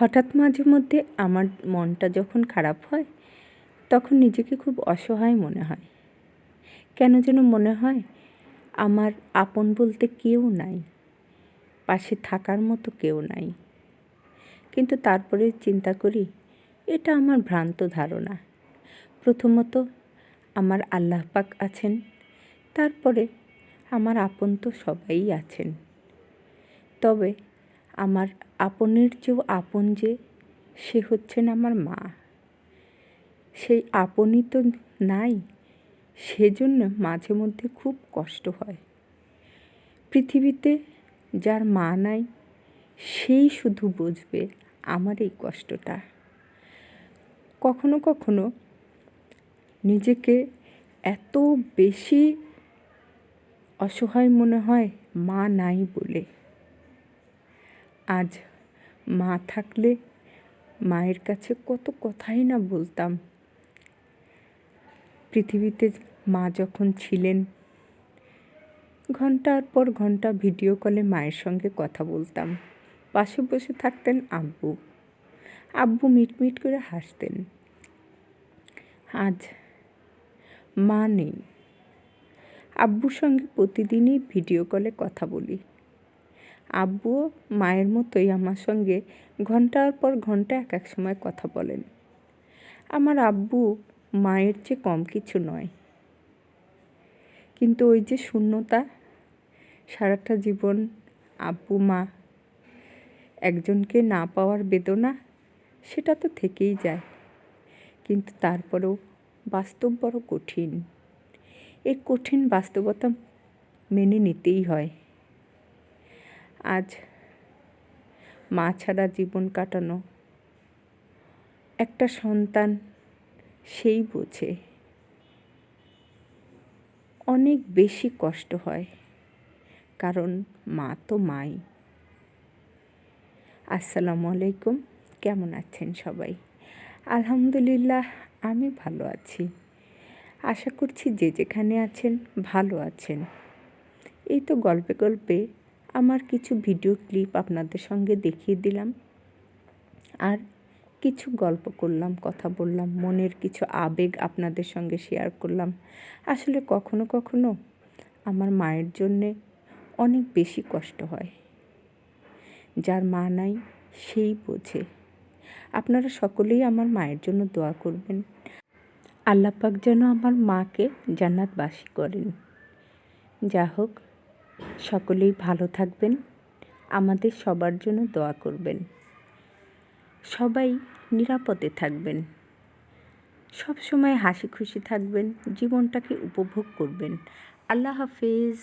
হঠাৎ মাঝে মধ্যে আমার মনটা যখন খারাপ হয়, তখন নিজেকে খুব অসহায় মনে হয়। কেন যেন মনে হয়, আমার আপন বলতে কেউ নাই, পাশে থাকার মতো কেউ নাই। কিন্তু তারপরে চিন্তা করি, এটা আমার ভ্রান্ত ধারণা। প্রথমত, আমার আল্লাহ পাক আছেন, তারপরে আমার আপন তো সবাই আছেন। তবে আমার আপনের চেয়েও আপন যে, সে হচ্ছেন আমার মা। সেই আপনই তো নাই, সেজন্য মাঝে মধ্যে খুব কষ্ট হয়। পৃথিবীতে যার মা নাই, সেই শুধু বুঝবে আমার এই কষ্টটা। কখনো কখনো নিজেকে এত বেশি অসহায় মনে হয় মা নাই বলে। আজ মা থাকলে মায়ের কাছে কত কথাই না বলতাম। পৃথিবীতে মা যখন ছিলেন, ঘণ্টার পর ঘণ্টা ভিডিও কলে মায়ের সঙ্গে কথা বলতাম। পাশে বসে থাকতেন আব্বু। আব্বু মিটমিট করে হাসতেন। আজ মা নেই। আব্বুর সঙ্গে প্রতিদিনই ভিডিও কলে কথা বলি। আব্বুও মায়ের মতোই আমার সঙ্গে ঘণ্টার পর ঘণ্টা এক এক সময় কথা বলেন। আমার আব্বু মায়ের চেয়ে কম কিছু নয়। কিন্তু ওই যে শূন্যতা, সারাটা জীবন আব্বু মা একজনকে না পাওয়ার বেদনা, সেটা তো থেকেই যায়। কিন্তু তারপরেও বাস্তব বড় কঠিন। এই কঠিন বাস্তবতা মেনে নিতেই হয়। আজ মা ছাড়া জীবন কাটানো। একটা সন্তান সেই বোঝে। অনেক বেশি কষ্ট হয়, কারণ মা তো মাই। আসসালামু আলাইকুম, কেমন আছেন সবাই? আলহামদুলিল্লাহ, আমি ভালো আছি। আশা করছি যে যেখানে আছেন, ভালো আছেন। এই তো গল্পে গল্পে আমার কিছু ভিডিও ক্লিপ আপনাদের সঙ্গে দেখিয়ে দিলাম। আর কিছু গল্প করলাম, কথা বললাম, মনের কিছু আবেগ আপনাদের সঙ্গে শেয়ার করলাম। আসলে কখনো কখনো আমার মায়ের জন্যে অনেক বেশি কষ্ট হয়। যার মা নাই, সেই বোঝে। আপনারা সকলেই আমার মায়ের জন্য দোয়া করবেন। আল্লাপাক যেন আমার মাকে জান্নাতবাসী করেন। যা হোক সকলেই ভালো থাকবেন। আমাদের সবার জন্য দোয়া করবেন। সবাই নিরাপদে থাকবেন। সব সময় হাসি খুশি থাকবেন, জীবনটাকে উপভোগ করবেন। আল্লাহ হাফেজ।